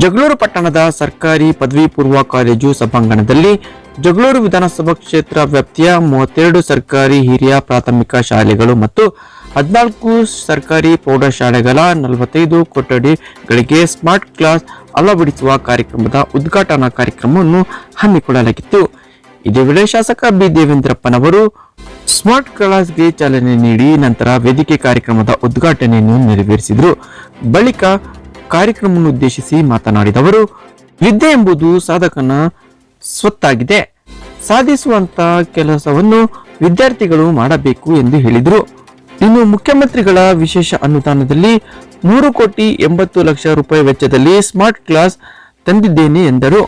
ಜಗಳೂರು ಪಟ್ಟಣದ ಸರ್ಕಾರಿ ಪದವಿ ಪೂರ್ವ ಕಾಲೇಜು ಸಭಾಂಗಣದಲ್ಲಿ ಜಗಳೂರು ವಿಧಾನಸಭಾ ಕ್ಷೇತ್ರ ವ್ಯಾಪ್ತಿಯ ಮೂವತ್ತೆರಡು ಸರ್ಕಾರಿ ಹಿರಿಯ ಪ್ರಾಥಮಿಕ ಶಾಲೆಗಳು ಮತ್ತು ಹದಿನಾಲ್ಕು ಸರ್ಕಾರಿ ಪ್ರೌಢಶಾಲೆಗಳ ನಲವತ್ತೈದು ಕೊಠಡಿಗಳಿಗೆ ಸ್ಮಾರ್ಟ್ ಕ್ಲಾಸ್ ಅಳವಡಿಸುವ ಕಾರ್ಯಕ್ರಮದ ಉದ್ಘಾಟನಾ ಕಾರ್ಯಕ್ರಮವನ್ನು ಹಮ್ಮಿಕೊಳ್ಳಲಾಗಿತ್ತು. ಇದೇ ವೇಳೆ ಶಾಸಕ ಬಿ ದೇವೇಂದ್ರಪ್ಪನವರು ಸ್ಮಾರ್ಟ್ ಕ್ಲಾಸ್ಗೆ ಚಾಲನೆ ನೀಡಿ ನಂತರ ವೇದಿಕೆ ಕಾರ್ಯಕ್ರಮದ ಉದ್ಘಾಟನೆಯನ್ನು ನೆರವೇರಿಸಿದರು. ಬಳಿಕ ಕಾರ್ಯಕ್ರಮವನ್ನು ಉದ್ದೇಶಿಸಿ ಮಾತನಾಡಿದ ಅವರು ವಿದ್ಯೆ ಎಂಬುದು ಸಾಧಕನ ಸ್ವತ್ತಾಗಿದೆ. ಸಾಧಿಸುವಂತ ಕೆಲಸವನ್ನು ವಿದ್ಯಾರ್ಥಿಗಳು ಮಾಡಬೇಕು ಎಂದು ಹೇಳಿದರು. ಇನ್ನು ಮುಖ್ಯಮಂತ್ರಿಗಳ ವಿಶೇಷ ಅನುದಾನದಲ್ಲಿ ಮೂರು ಕೋಟಿ ಎಂಬತ್ತು ಲಕ್ಷ ರೂಪಾಯಿ ವೆಚ್ಚದಲ್ಲಿ ಸ್ಮಾರ್ಟ್ ಕ್ಲಾಸ್ ತಂದಿದ್ದೇನೆ ಎಂದರು.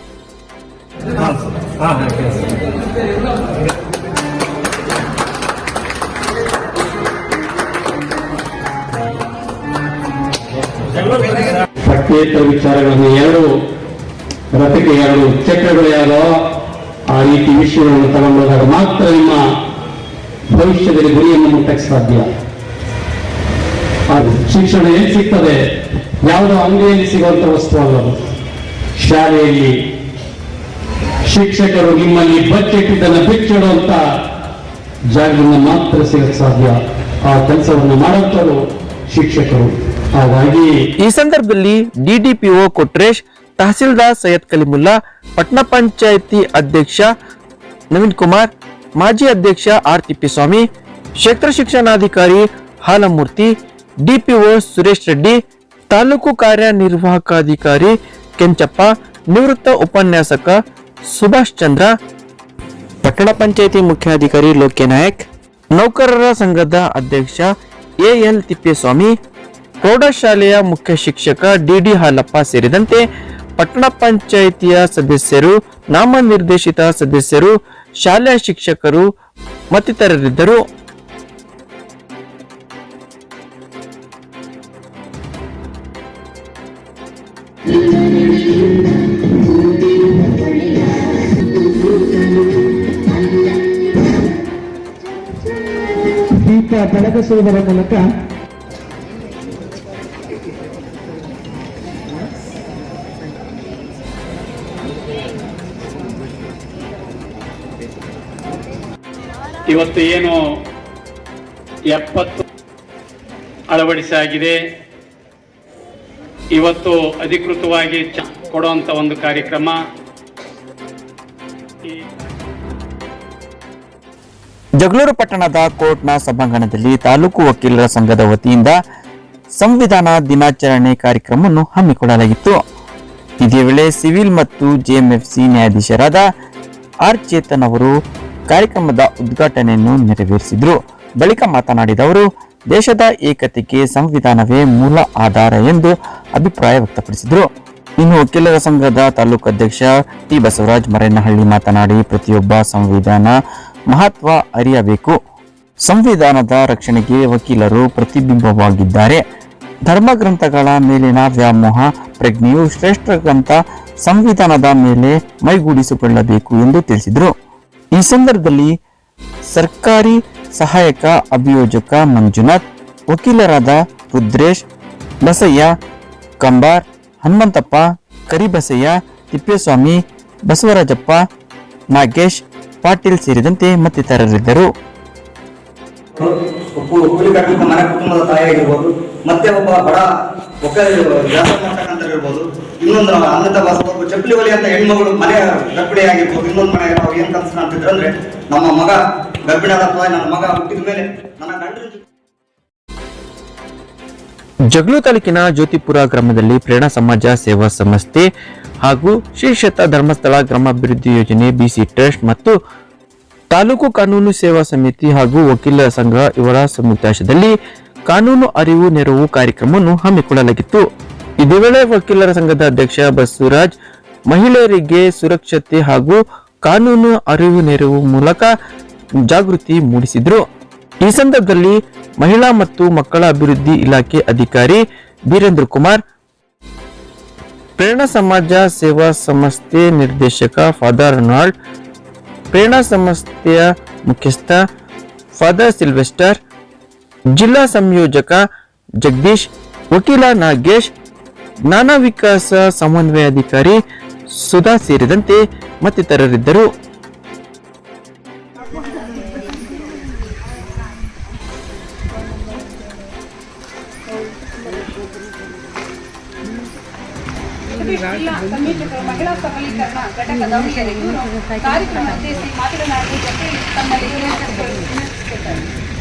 ಪಠ್ಯೇತರ ವಿಚಾರಗಳನ್ನು ಎರಡು, ರಥಕ್ಕೆ ಎರಡು ಚಕ್ರಗಳು ಯಾವುದೋ ಆ ರೀತಿ ವಿಷಯಗಳನ್ನು ತಗೊಂಡಾಗ ಮಾತ್ರ ನಿಮ್ಮ ಭವಿಷ್ಯದಲ್ಲಿ ಗುರಿಯನ್ನು ಮುಟ್ಟಕ್ಕೆ ಸಾಧ್ಯ. ಅದು ಶಿಕ್ಷಣ ಎಲ್ಲಿ ಸಿಗ್ತದೆ? ಯಾವುದೋ ಅಂಗಡಿಯಲ್ಲಿ ಸಿಗುವಂತ ವಸ್ತು ಅಲ್ಲದು. ಶಾಲೆಯಲ್ಲಿ ಶಿಕ್ಷಕರು ನಿಮ್ಮಲ್ಲಿ ಬಚ್ಚಿಟ್ಟಿದ್ದನ್ನು ಬಿಚ್ಚಿಡುವಂತ ಜಾಗದಿಂದ ಮಾತ್ರ ಸಿಗಕ್ಕೆ ಸಾಧ್ಯ. ಆ ಕೆಲಸವನ್ನು ಮಾಡುವಂಥವರು ಶಿಕ್ಷಕರು. ಈ ಸಂದರ್ಭದಲ್ಲಿ ಡಿಡಿಪಿಒ ಕೊಟ್ರೇಶ್, ತಹಸೀಲ್ದಾರ್ ಸೈಯದ್ ಕಲಿಮುಲ್ಲಾ ಪಟ್ಟಣ ಪಂಚಾಯಿತಿ ಅಧ್ಯಕ್ಷ ನವೀನ್ ಕುಮಾರ್, ಮಾಜಿ ಅಧ್ಯಕ್ಷ ಆರ್ ತಿಪ್ಪಿಸ್ವಾಮಿ ಕ್ಷೇತ್ರ ಶಿಕ್ಷಣಾಧಿಕಾರಿ ಹಾಲಮೂರ್ತಿ, ಡಿಪಿಒ ಸುರೇಶ್ ರೆಡ್ಡಿ, ತಾಲೂಕು ಕಾರ್ಯನಿರ್ವಾಹಕಾಧಿಕಾರಿ ಕೆಂಚಪ್ಪ, ನಿವೃತ್ತ ಉಪನ್ಯಾಸಕ ಸುಭಾಷ್ ಚಂದ್ರ, ಪಟ್ಟಣ ಪಂಚಾಯಿತಿ ಮುಖ್ಯಾಧಿಕಾರಿ ಲೋಕೆ ನಾಯಕ್ ನೌಕರರ ಸಂಘದ ಅಧ್ಯಕ್ಷ ಎಎಲ್ ತಿಪ್ಪೇಸ್ವಾಮಿ ಪ್ರೌಢಶಾಲೆಯ ಮುಖ್ಯ ಶಿಕ್ಷಕ ಡಿಡಿ ಹಾಲಪ್ಪ ಸೇರಿದಂತೆ ಪಟ್ಟಣ ಪಂಚಾಯಿತಿಯ ಸದಸ್ಯರು, ನಾಮನಿರ್ದೇಶಿತ ಸದಸ್ಯರು ಶಾಲೆಯ ಶಿಕ್ಷಕರು ಮತ್ತಿತರರಿದ್ದರು. ದೀಪ ಬೆಳಗಿಸುವುದರ ಮೂಲಕ ಇವತ್ತು ಏನು ಎಪ್ಪತ್ತು ಅಳವಡಿಸಾಗಿದೆ. ಇವತ್ತು ಅಧಿಕೃತವಾಗಿ ಚ- ಕೊಡುವಂತ ಒಂದು ಕಾರ್ಯಕ್ರಮ. ಜಗಳೂರು ಪಟ್ಟಣದ ಕೋರ್ಟ್ನ ಸಭಾಂಗಣದಲ್ಲಿ ತಾಲೂಕು ವಕೀಲರ ಸಂಘದ ವತಿಯಿಂದ ಸಂವಿಧಾನ ದಿನಾಚರಣೆ ಕಾರ್ಯಕ್ರಮವನ್ನು ಹಮ್ಮಿಕೊಳ್ಳಲಾಗಿತ್ತು. ಇದೇ ವೇಳೆ ಸಿವಿಲ್ ಮತ್ತು ಜೆಎಂಎಫ್ಸಿ ನ್ಯಾಯಾಧೀಶರಾದ ಆರ್ ಚೇತನ್ ಅವರು ಕಾರ್ಯಕ್ರಮದ ಉದ್ಘಾಟನೆಯನ್ನು ನೆರವೇರಿಸಿದರು. ಬಳಿಕ ಮಾತನಾಡಿದ ಅವರು, ದೇಶದ ಏಕತೆಗೆ ಸಂವಿಧಾನವೇ ಮೂಲ ಆಧಾರ ಎಂದು ಅಭಿಪ್ರಾಯ ವ್ಯಕ್ತಪಡಿಸಿದರು. ಇನ್ನು ವಕೀಲರ ಸಂಘದ ತಾಲೂಕು ಅಧ್ಯಕ್ಷ ಟಿ ಬಸವರಾಜ್ ಮರೇನಹಳ್ಳಿ ಮಾತನಾಡಿ, ಪ್ರತಿಯೊಬ್ಬ ಸಂವಿಧಾನ ಮಹತ್ವ ಅರಿಯಬೇಕು. ಸಂವಿಧಾನದ ರಕ್ಷಣೆಗೆ ವಕೀಲರು ಪ್ರತಿಬಿಂಬವಾಗಿದ್ದಾರೆ. ಧರ್ಮ ಗ್ರಂಥಗಳ ಮೇಲಿನ ವ್ಯಾಮೋಹ, ಪ್ರಜ್ಞೆಯು ಶ್ರೇಷ್ಠ ಗ್ರಂಥ ಸಂವಿಧಾನದ ಮೇಲೆ ಮೈಗೂಡಿಸಿಕೊಳ್ಳಬೇಕು ಎಂದು ತಿಳಿಸಿದರು. ಈ ಸಂದರ್ಭದಲ್ಲಿ ಸರ್ಕಾರಿ ಸಹಾಯಕ ಅಭಿಯೋಜಕ ಮಂಜುನಾಥ್, ವಕೀಲರಾದ ರುದ್ರೇಶ್, ಬಸಯ್ಯ, ಕಂಬಾರ್, ಹನುಮಂತಪ್ಪ, ಕರಿಬಸಯ್ಯ, ತಿಪ್ಪೇಸ್ವಾಮಿ, ಬಸವರಾಜಪ್ಪ, ನಾಗೇಶ್ ಪಾಟೀಲ್ ಸೇರಿದಂತೆ ಮತ್ತಿತರರಿದ್ದರು. ಕೂಲಿ ಕಟ್ಟುವಂತ ಮನೆ ಕುಟುಂಬದ ತಾಯಿ ಆಗಿರ್ಬೋದು, ಮತ್ತೆ ಒಬ್ಬ ಬಡ ಒಕ್ಕ ವ್ಯಾಪಾರ ಮಾಡ್ತಕ್ಕಂಥ ಇರ್ಬೋದು ಇನ್ನೊಂದು ಅನ್ನದ ವಾಸ ಚಪ್ಪಲಿ ಒಲಿ ಅಂತ ಹೆಣ್ಮಗಳು ಮನೆ ಗರ್ಭಿಣಿ ಆಗಿರ್ಬೋದು, ಇನ್ನೊಂದು ಮನೆ ಅವ್ರು ಏನ್ ಕನಸು ಅಂತಿದ್ರು ಅಂದ್ರೆ ನಮ್ಮ ಮಗ ಗರ್ಭಿಣಿ ನನ್ನ ಮಗ ಹುಟ್ಟಿದ ಮೇಲೆ ನನ್ನ ಗಂಡನ ಜಗಳೂರು ತಾಲೂಕಿನ ಜ್ಯೋತಿಪುರ ಗ್ರಾಮದಲ್ಲಿ ಪ್ರೇರಣಾ ಸಮಾಜ ಸೇವಾ ಸಂಸ್ಥೆ ಹಾಗೂ ಶ್ರೀ ಧರ್ಮಸ್ಥಳ ಗ್ರಾಮಾಭಿವೃದ್ಧಿ ಯೋಜನೆ ಬಿಸಿ ಟ್ರಸ್ಟ್ ಮತ್ತು ತಾಲೂಕು ಕಾನೂನು ಸೇವಾ ಸಮಿತಿ ಹಾಗೂ ವಕೀಲರ ಸಂಘ ಇವರ ಸಮುದಾಯದಲ್ಲಿ ಕಾನೂನು ಅರಿವು ನೆರವು ಕಾರ್ಯಕ್ರಮವನ್ನು ಹಮ್ಮಿಕೊಳ್ಳಲಾಗಿತ್ತು. ಇದೇ ವೇಳೆ ವಕೀಲರ ಸಂಘದ ಅಧ್ಯಕ್ಷ ಬಸವರಾಜ್, ಮಹಿಳೆಯರಿಗೆ ಸುರಕ್ಷತೆ ಹಾಗೂ ಕಾನೂನು ಅರಿವು ನೆರವು ಮೂಲಕ ಜಾಗೃತಿ ಮೂಡಿಸಿದ್ರು. ಈ ಸಂದರ್ಭದಲ್ಲಿ ಮಹಿಳಾ ಮತ್ತು ಮಕ್ಕಳ ಅಭಿವೃದ್ಧಿ ಇಲಾಖೆ ಅಧಿಕಾರಿ ವೀರೇಂದ್ರ ಕುಮಾರ್, ಪ್ರೇರಣಾ ಸಮಾಜ ಸೇವಾ ಸಂಸ್ಥೆ ನಿರ್ದೇಶಕ ಫಾದರ್ ಅರ್ನಾಲ್ಡ್ ಪ್ರೇರಣಾ ಸಂಸ್ಥೆಯ ಮುಖ್ಯಸ್ಥ ಫಾದರ್ ಸಿಲ್ವೆಸ್ಟರ್, ಜಿಲ್ಲಾ ಸಂಯೋಜಕ ಜಗದೀಶ್, ವಕೀಲ ನಾಗೇಶ್ ಜ್ಞಾನ ವಿಕಾಸ ಸಮನ್ವಯಾಧಿಕಾರಿ ಸುಧಾ ಸೇರಿದಂತೆ ಮತ್ತಿತರರಿದ್ದರು. ಮಹಿಳಾ ಸಬಲೀಕರಣ ಘಟಕ ದಾವಣಗೆರೆ ಇವರು ಕಾರ್ಯಕ್ರಮ ಉದ್ದೇಶಿಸಿ ಮಾತನಾಡಿ ಜೊತೆಯಲ್ಲಿ ತಮ್ಮಲ್ಲಿ ವಿನಂತಿಸಿಕೊಳ್ಳುತ್ತಾರೆ